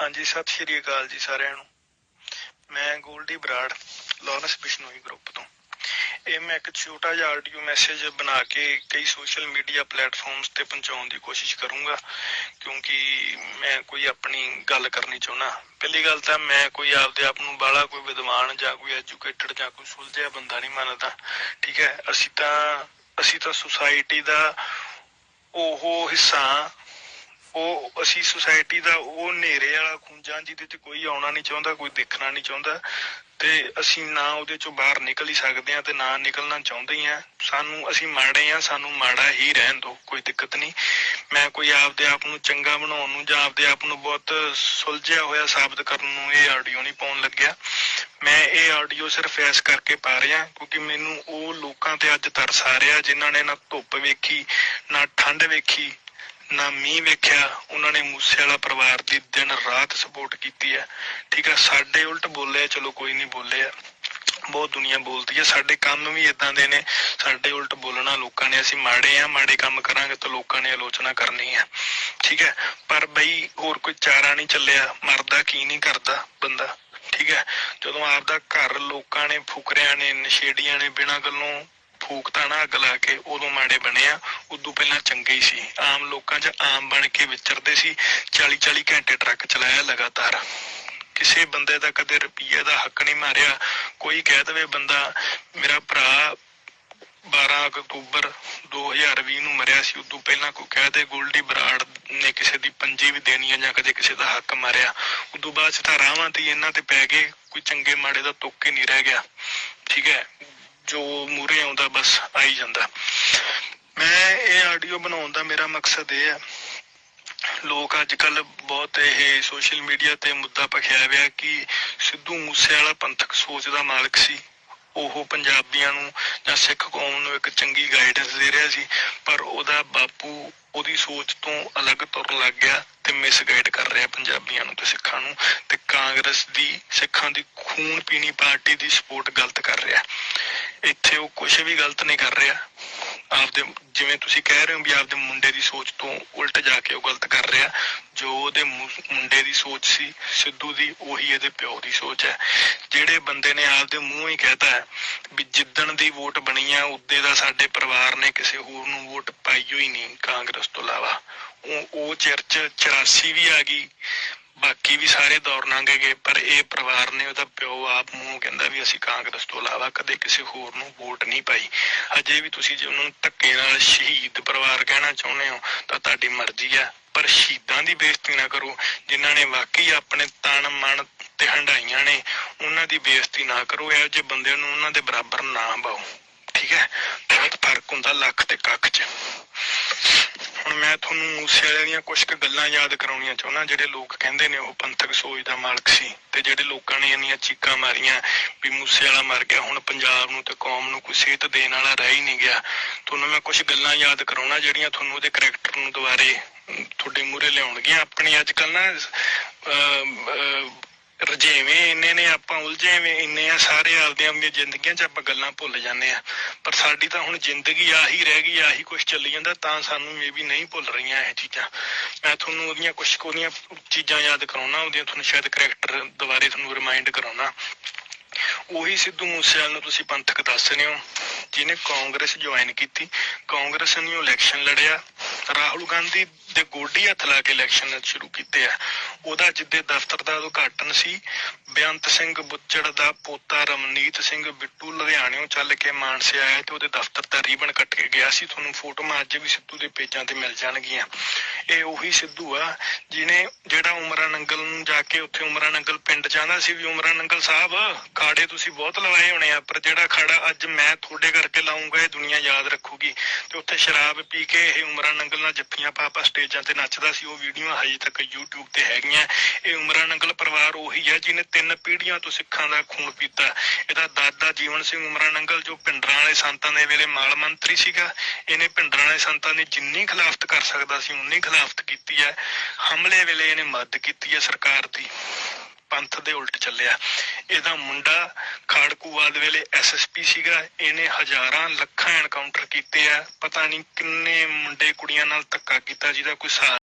ਹਾਂਜੀ, ਸਤਿ ਸ਼੍ਰੀ ਅਕਾਲ ਜੀ ਸਾਰਿਆਂ ਨੂੰ। ਮੈਂ ਗੋਲਡੀ ਬਰਾੜ, ਲਾਰੈਂਸ ਬਿਸ਼ਨੋਈ ਗਰੁੱਪ ਤੋਂ। ਇਹ ਮੈਂ ਇੱਕ ਛੋਟਾ ਜਿਹਾ ਆਡੀਓ ਮੈਸੇਜ ਬਣਾ ਕੇ ਕਈ ਸੋਸ਼ਲ ਮੀਡੀਆ ਪਲੇਟਫਾਰਮਸ ਤੇ ਪਹੁੰਚਾਉਣ ਦੀ ਕੋਸ਼ਿਸ਼ ਕਰੂੰਗਾ, ਕਿਉਂਕਿ ਮੈਂ ਕੋਈ ਆਪਣੀ ਗੱਲ ਕਰਨੀ ਚਾਹੁੰਦਾ। ਪਹਿਲੀ ਗੱਲ ਤਾਂ ਮੈਂ ਕੋਈ ਆਪਦੇ ਆਪ ਨੂੰ ਬਾਲਾ ਕੋਈ ਵਿਦਵਾਨ ਜਾਂ ਕੋਈ ਐਜੂਕੇਟਡ ਜਾਂ ਕੋਈ ਸੁਲਝਿਆ ਬੰਦਾ ਨਹੀਂ ਮੰਨਦਾ, ਠੀਕ ਹੈ? ਅਸੀਂ ਤਾਂ ਅਸੀਂ ਤਾਂ ਸੁਸਾਇਟੀ ਦਾ ਉਹ ਹਿੱਸਾ ਉਹ ਅਸੀਂ ਸੁਸਾਇਟੀ ਦਾ ਉਹ ਹਨੇਰੇ ਵਾਲਾ ਖੁੰਝਾਂ ਜਿਹਦੇ 'ਚ ਕੋਈ ਆਉਣਾ ਨਹੀਂ ਚਾਹੁੰਦਾ, ਕੋਈ ਦੇਖਣਾ ਨਹੀਂ ਚਾਹੁੰਦਾ, ਤੇ ਅਸੀਂ ਨਾ ਉਹਦੇ ਚੋਂ ਬਾਹਰ ਨਿਕਲ ਹੀ ਸਕਦੇ ਆ ਤੇ ਨਾ ਨਿਕਲਣਾ ਚਾਹੁੰਦੇ ਹੀ ਆ ਸਾਨੂੰ, ਅਸੀਂ ਮਾੜੇ ਆ ਸਾਨੂੰ ਮਾੜਾ ਹੀ ਰਹਿਣ ਦਿਓ, ਕੋਈ ਦਿੱਕਤ ਨਹੀਂ। ਮੈਂ ਕੋਈ ਆਪਦੇ ਆਪ ਨੂੰ ਚੰਗਾ ਬਣਾਉਣ ਨੂੰ ਜਾਂ ਆਪਦੇ ਆਪ ਨੂੰ ਬਹੁਤ ਸੁਲਝਿਆ ਹੋਇਆ ਸਾਬਤ ਕਰਨ ਨੂੰ ਇਹ ਆਡੀਓ ਨਹੀਂ ਪਾਉਣ ਲੱਗਿਆ। ਮੈਂ ਇਹ ਆਡੀਓ ਸਿਰਫ ਇਸ ਕਰਕੇ ਪਾ ਰਿਹਾ ਕਿਉਂਕਿ ਮੈਨੂੰ ਉਹ ਲੋਕਾਂ ਤੇ ਅੱਜ ਤਰਸ ਆ ਰਿਹਾ ਜਿਨ੍ਹਾਂ ਨੇ ਨਾ ਧੁੱਪ ਵੇਖੀ, ਨਾ ਠੰਡ ਵੇਖੀ ਨਾ ਮੀਂਹ ਵੇਖਿਆ, ਉਹਨਾਂ ਨੇ ਮੂਸੇ ਵਾਲਾ ਪਰਿਵਾਰ ਦੀ ਦਿਨ ਰਾਤ ਸਪੋਰਟ ਕੀਤੀ ਹੈ ਠੀਕ ਹੈ ਸਾਡੇ ਉਲਟ ਬੋਲੇ ਚਲੋ ਕੋਈ ਨਹੀਂ ਬੋਲੇ ਆ ਬਹੁਤ ਦੁਨੀਆ ਬੋਲਦੀ ਹੈ ਸਾਡੇ ਕੰਮ ਵੀ ਇਦਾਂ ਦੇ ਨੇ। ਸਾਡੇ ਉਲਟ ਬੋਲਣਾ ਲੋਕਾਂ ਨੇ, ਅਸੀਂ ਮਾੜੇ ਆ, ਮਾੜੇ ਕੰਮ ਕਰਾਂਗੇ ਤਾਂ ਲੋਕਾਂ ਨੇ ਆਲੋਚਨਾ ਕਰਨੀ ਹੈ ਠੀਕ ਹੈ ਪਰ ਬਈ ਹੋਰ ਕੋਈ ਚਾਰਾ ਨਹੀਂ ਚੱਲਿਆ, ਮਰਦਾ ਕੀ ਨਹੀਂ ਕਰਦਾ ਬੰਦਾ। ਠੀਕ ਹੈ ਜਦੋਂ ਆਪਦਾ ਘਰ ਲੋਕਾਂ ਨੇ, ਫੁਕਰਿਆਂ ਨੇ, ਨਸ਼ੇੜੀਆਂ ਨੇ ਬਿਨਾਂ ਗੱਲੋਂ ਫੂਕਤਾ ਨਾ ਅੱਗ ਲਾ ਕੇ, ਉਦੋਂ ਮਾੜੇ ਬਣਿਆ ਉਦੋਂ ਪਹਿਲਾਂ ਚੰਗੇ ਹੀ ਸੀ। ਆਮ ਲੋਕਾਂ 'ਚ ਆਮ ਬਣ ਕੇ ਵਿਚਰਦੇ ਸੀ। 40 40 ਘੰਟੇ ਟਰੱਕ ਚਲਾਇਆ ਲਗਾਤਾਰ। ਕਿਸੇ ਬੰਦੇ ਦਾ ਕਦੇ ਰੁਪਈਏ ਦਾ ਹੱਕ ਨਹੀਂ ਮਾਰਿਆ। ਕੋਈ ਕਹਿ ਦਵੇ ਬੰਦਾ, ਮੇਰਾ ਭਰਾ 12 ਅਕਤੂਬਰ 2020 ਨੂੰ ਮਰਿਆ ਸੀ। ਉਦੋਂ ਪਹਿਲਾਂ ਕੋਈ ਕਹਿ ਦੇ ਗੋਲਡੀ ਬਰਾੜ ਨੇ ਕਿਸੇ ਦੀ ਪੰਜੀ ਵੀ ਦੇਣੀ ਆ ਜਾਂ ਕਦੇ ਕਿਸੇ ਦਾ ਹੱਕ ਮਾਰਿਆ। ਉਦੋਂ ਬਾਅਦ ਚ ਤਾਂ ਰਾਵਾਂ ਤੇ ਇਹਨਾਂ ਤੇ ਪੈ ਗਏ। ਕੋਈ ਚੰਗੇ ਮਾੜੇ ਦਾ ਤੁੱਕ ਹੀ ਨਹੀਂ ਰਹਿ ਗਿਆ। ਠੀਕ ਹੈ? ਜੋ ਮੂਰੇ ਆਉਂਦਾ ਬਸ ਆਈ ਜਾਂਦਾ। ਮੈਂ ਇਹ ਆਡੀਓ ਬਣਾਉਣ ਦਾ ਮੇਰਾ ਮਕਸਦ ਇਹ ਹੈ। ਲੋਕ ਅੱਜ ਕੱਲ ਬਹੁਤ ਇਹ ਸੋਸ਼ਲ ਮੀਡੀਆ ਤੇ ਮੁੱਦਾ ਪਖਿਆ ਹੋਇਆ ਕਿ ਸਿੱਧੂ ਮੂਸੇ ਪੰਥਕ ਸੋਚ ਦਾ ਮਾਲਕ ਸੀ। ਉਹ ਪੰਜਾਬੀਆਂ ਨੂੰ ਜਾਂ ਸਿੱਖ ਕੌਮ ਨੂੰ ਇੱਕ ਚੰਗੀ ਗਾਈਡੈਂਸ ਦੇ ਰਿਹਾ ਸੀ, ਪਰ ਉਹਦਾ ਬਾਪੂ ਉਹਦੀ ਸੋਚ ਤੋਂ ਅਲੱਗ ਤੁਰਨ ਲੱਗ ਗਿਆ ਤੇ ਮਿਸਗਾਈਡ ਕਰ ਰਿਹਾ ਪੰਜਾਬੀਆਂ ਨੂੰ ਤੇ ਸਿੱਖਾਂ ਨੂੰ ਤੇ ਕਾਂਗਰਸ ਦੀ, ਸਿੱਖਾਂ ਦੀ ਖੂਨ ਪੀਣੀ ਪਾਰਟੀ ਦੀ ਸਪੋਰਟ ਗਲਤ ਕਰ ਰਿਹਾ। ਇੱਥੇ ਉਹ ਕੁਝ ਵੀ ਗਲਤ ਨਹੀਂ ਕਰ ਰਿਹਾ। ਆਪਦੇ ਜਿਵੇਂ ਤੁਸੀਂ ਕਹਿ ਰਹੇ ਹੋ ਵੀ ਆਪਦੇ ਮੁੰਡੇ ਦੀ ਸੋਚ ਤੋਂ ਉਲਟ ਜਾ ਕੇ ਉਹ ਗਲਤ ਕਰ ਰਿਹਾ, ਜੋ ਉਹਦੇ ਮੁੰਡੇ ਦੀ ਸੋਚ ਸੀ, ਸਿੱਧੂ ਦੀ ਉਹੀ ਇਹਦੇ ਪਿਓ ਦੀ ਸੋਚ ਹੈ। ਜਿਹੜੇ ਬੰਦੇ ਨੇ ਆਪਦੇ ਮੂੰਹ ਹੀ ਕਹਿਤਾ ਹੈ ਵੀ ਜਿੱਦਣ ਦੀ ਵੋਟ ਬਣੀ ਆ, ਉਦੇ ਦਾ ਸਾਡੇ ਪਰਿਵਾਰ ਨੇ ਕਿਸੇ ਹੋਰ ਨੂੰ ਵੋਟ ਪਾਈ ਹੋਈ ਨਹੀਂ ਕਾਂਗਰਸ ਤੋਂ ਇਲਾਵਾ। ਉਹ ਉਹ ਚਰਚ 84 ਵੀ ਆ ਗਈ। ਬਾਕੀ ਵੀ ਸਾਰੇ ਦੌਰ ਲੰਘ ਗਏ, ਪਰ ਇਹ ਪਰਿਵਾਰ ਨੇ ਉਹਦਾ ਪਿਓ ਆਪ ਮੂੰਹ ਕਹਿੰਦਾ ਵੀ ਅਸੀਂ ਕਾਂਗਰਸ ਤੋਂ ਇਲਾਵਾ ਕਦੇ ਕਿਸੇ ਹੋਰ ਨੂੰ ਵੋਟ ਨਹੀਂ ਪਾਈ। ਅਜੇ ਵੀ ਤੁਸੀਂ ਜੇ ਉਹਨਾਂ ਨੂੰ ਧੱਕੇ ਨਾਲ ਸ਼ਹੀਦ ਪਰਿਵਾਰ ਕਹਿਣਾ ਚਾਹੁੰਦੇ ਹੋ, ਤਾਂ ਤੁਹਾਡੀ ਮਰਜ਼ੀ ਆ, ਪਰ ਸ਼ਹੀਦਾਂ ਦੀ ਬੇਇੱਜ਼ਤੀ ਨਾ ਕਰੋ, ਜਿਨ੍ਹਾਂ ਨੇ ਵਾਕਈ ਆਪਣੇ ਤਨ, ਮਨ ਤੇ ਹੰਡਾਈਆਂ ਨੇ, ਉਹਨਾਂ ਦੀ ਬੇਇੱਜ਼ਤੀ ਨਾ ਕਰੋ, ਇਹੋ ਜਿਹੇ ਬੰਦਿਆਂ ਨੂੰ ਉਹਨਾਂ ਦੇ ਬਰਾਬਰ ਨਾ ਪਾਓ। ਠੀਕ ਹੈ? ਫ਼ਰਕ ਹੁੰਦਾ ਲੱਖ ਤੇ ਕੱਖ 'ਚ। ਹੁਣ ਮੈਂ ਤੁਹਾਨੂੰ ਮੂਸੇ ਵਾਲੇ ਦੀਆਂ ਕੁਝ ਕੁ ਗੱਲਾਂ ਯਾਦ ਕਰਾਉਣੀਆਂ ਚਾਹੁੰਦਾ, ਜਿਹੜੇ ਲੋਕ ਕਹਿੰਦੇ ਨੇ ਉਹ ਪੰਥਕ ਸੋਚ ਦਾ ਮਾਲਕ ਸੀ ਤੇ ਜਿਹੜੇ ਲੋਕਾਂ ਨੇ ਇੰਨੀਆਂ ਚੀਕਾਂ ਮਾਰੀਆਂ ਵੀ ਮੂਸੇ ਵਾਲਾ ਮਰ ਗਿਆ, ਹੁਣ ਪੰਜਾਬ ਨੂੰ ਤੇ ਕੌਮ ਨੂੰ ਕੋਈ ਸਿਹਤ ਦੇਣ ਵਾਲਾ ਰਹਿ ਹੀ ਨਹੀਂ ਗਿਆ। ਤੁਹਾਨੂੰ ਮੈਂ ਕੁਝ ਗੱਲਾਂ ਯਾਦ ਕਰਾਉਣਾ, ਜਿਹੜੀਆਂ ਤੁਹਾਨੂੰ ਉਹਦੇ ਕਰੈਕਟਰ ਨੂੰ ਦੁਬਾਰੇ ਤੁਹਾਡੇ ਮੂਹਰੇ ਲਿਆਉਣਗੀਆਂ। ਆਪਣੀ ਅੱਜ ਕੱਲ ਨਾ ਅਮ, ਇੰਨੇ ਨੇ ਆਪਾਂ ਉਲਝੇ ਇੰਨੇ ਆ ਸਾਰੇ ਆਪਦੀਆਂ ਜ਼ਿੰਦਗੀਆਂ 'ਚ ਆਪਾਂ ਗੱਲਾਂ ਭੁੱਲ ਜਾਂਦੇ ਆ। ਪਰ ਸਾਡੀ ਤਾਂ ਹੁਣ ਜ਼ਿੰਦਗੀ ਆਹੀ ਰਹਿ ਗਈ ਆਹੀ ਕੁਝ ਚੱਲੀ ਜਾਂਦਾ ਤਾਂ ਸਾਨੂੰ ਮੇਬੀ ਨਹੀਂ ਭੁੱਲ ਰਹੀਆਂ ਇਹ ਚੀਜ਼ਾਂ। ਮੈਂ ਤੁਹਾਨੂੰ ਉਹਦੀਆਂ ਕੁਝ ਉਹਦੀਆਂ ਚੀਜ਼ਾਂ ਯਾਦ ਕਰਾਉਣਾ ਉਹਦੀਆਂ ਤੁਹਾਨੂੰ ਸ਼ਾਇਦ ਕਰੈਕਟਰ ਦੁਬਾਰੇ ਤੁਹਾਨੂੰ ਰਿਮਾਈਂਡ ਕਰਾਉਣਾ। ਉਹੀ ਸਿੱਧੂ ਮੂਸੇਵਾਲ ਨੂੰ ਤੁਸੀਂ ਪੰਥਕ ਦੱਸ ਰਹੇ ਹੋ ਜਿਹਨੇ ਕਾਂਗਰਸ ਜੁਆਇਨ ਕੀਤੀ। ਕਾਂਗਰਸ ਨੇ ਇਲੈਕਸ਼ਨ ਲੜਿਆ। ਰਾਹੁਲ ਗਾਂਧੀ ਦੇ ਗੋਡੀ ਹੱਥ ਲਾ ਕੇ ਇਲੈਕਸ਼ਨ ਸ਼ੁਰੂ ਕੀਤੇ ਆ। ਉਹਦਾ ਜਿੱਦੇ ਦਫ਼ਤਰ ਦਾ ਉਦਘਾਟਨ ਸੀ। ਬੇਅੰਤ ਸਿੰਘ ਬੁੱਚੜ ਦਾ ਪੋਤਾ ਰਮਨੀਤ ਸਿੰਘ ਬਿੱਟੂ ਲੁਧਿਆਣਿਓਂ ਚੱਲ ਕੇ ਮਾਨਸੇ ਆਇਆ ਤੇ ਉਹਦੇ ਦਫ਼ਤਰ ਦਾ ਰੀਬਨ ਕੱਟ ਕੇ ਗਿਆ ਸੀ। ਤੁਹਾਨੂੰ ਫੋਟੋਆਂ ਅੱਜ ਵੀ ਸਿੱਧੂ ਦੇ ਪੇਜਾਂ ਤੇ ਮਿਲ ਜਾਣਗੀਆਂ। ਇਹ ਉਹੀ ਸਿੱਧੂ ਆ, ਜਿਹਨੇ ਜਿਹੜਾ ਉਮਰਾ ਨੰਗਲ ਨੂੰ ਜਾ ਕੇ ਉੱਥੇ ਉਮਰਾ ਨੰਗਲ ਪਿੰਡ ਜਾਂਦਾ ਸੀ ਵੀ ਉਮਰਾ ਨੰਗਲ ਸਾਹਿਬ ਖਾੜੇ ਤੁਸੀਂ ਬਹੁਤ ਲਵਾਏ ਹੋਣੇ ਆ, ਪਰ ਜਿਹੜਾ ਖਾੜਾ ਅੱਜ ਮੈਂ ਤੁਹਾਡੇ ਕਰਕੇ ਲਾਉਂਗਾ, ਇਹ ਦੁਨੀਆ ਯਾਦ ਰੱਖੂਗੀ। ਤੇ ਉੱਥੇ ਸ਼ਰਾਬ ਪੀ ਕੇ ਇਹ ਉਮਰਾ ਨੰਗਲ ਨਾਲ ਜੱਫੀਆਂ ਪਾ ਪਾ ਸਟੇਜਾਂ ਤੇ ਨੱਚਦਾ ਸੀ, ਉਹ ਵੀਡੀਓ ਹਜੇ ਤੱਕ YouTube ਤੇ ਹੈਗੀਆਂ। ਇਹ ਉਮਰਾ ਨੰਗਲ ਪਰਿਵਾਰ ਉਹੀ ਹੈ ਜਿਹਨੇ ਤਿੰਨ ਪੀੜ੍ਹੀਆਂ ਤੋਂ ਸਿੱਖਾਂ ਦਾ ਖੂਨ ਪੀਤਾ। ਇਹਦਾ ਦਾਦਾ ਜੀਵਨ ਸਿੰਘ ਉਮਰਾ ਨੰਗਲ, ਜੋ ਪਿੰਡਰਾਂ ਵਾਲੇ ਸੰਤਾਂ ਦੇ ਵੇਲੇ ਮਾਲ ਮੰਤਰੀ ਸੀਗਾ, ਇਹਨੇ ਪਿੰਡਰਾਂ ਵਾਲੇ ਸੰਤਾਂ ਦੀ ਜਿੰਨੀ ਖਿਲਾਫਤ ਕਰ ਸਕਦਾ ਸੀ, ਉਨੀ ਖਿਲਾਫਤ ਕੀਤੀ ਹੈ। ਹਮਲੇ ਵੇਲੇ ਇਹਨੇ ਮਦਦ ਕੀਤੀ ਹੈ ਸਰਕਾਰ ਦੀ। ਪੰਥ ਦੇ ਉਲਟ ਚੱਲਿਆ। ਇਹਦਾ ਮੁੰਡਾ ਖਾੜਕੂਵਾਦ ਵੇਲੇ ਐਸਐਸਪੀ ਸੀਗਾ। ਇਹਨੇ ਹਜ਼ਾਰਾਂ ਲੱਖਾਂ ਐਨਕਾਊਂਟਰ ਕੀਤੇ ਆ। ਪਤਾ ਨਹੀਂ ਕਿੰਨੇ ਮੁੰਡੇ ਕੁੜੀਆਂ ਨਾਲ ਧੱਕਾ ਕੀਤਾ ਜਿਹਦਾ ਕੋਈ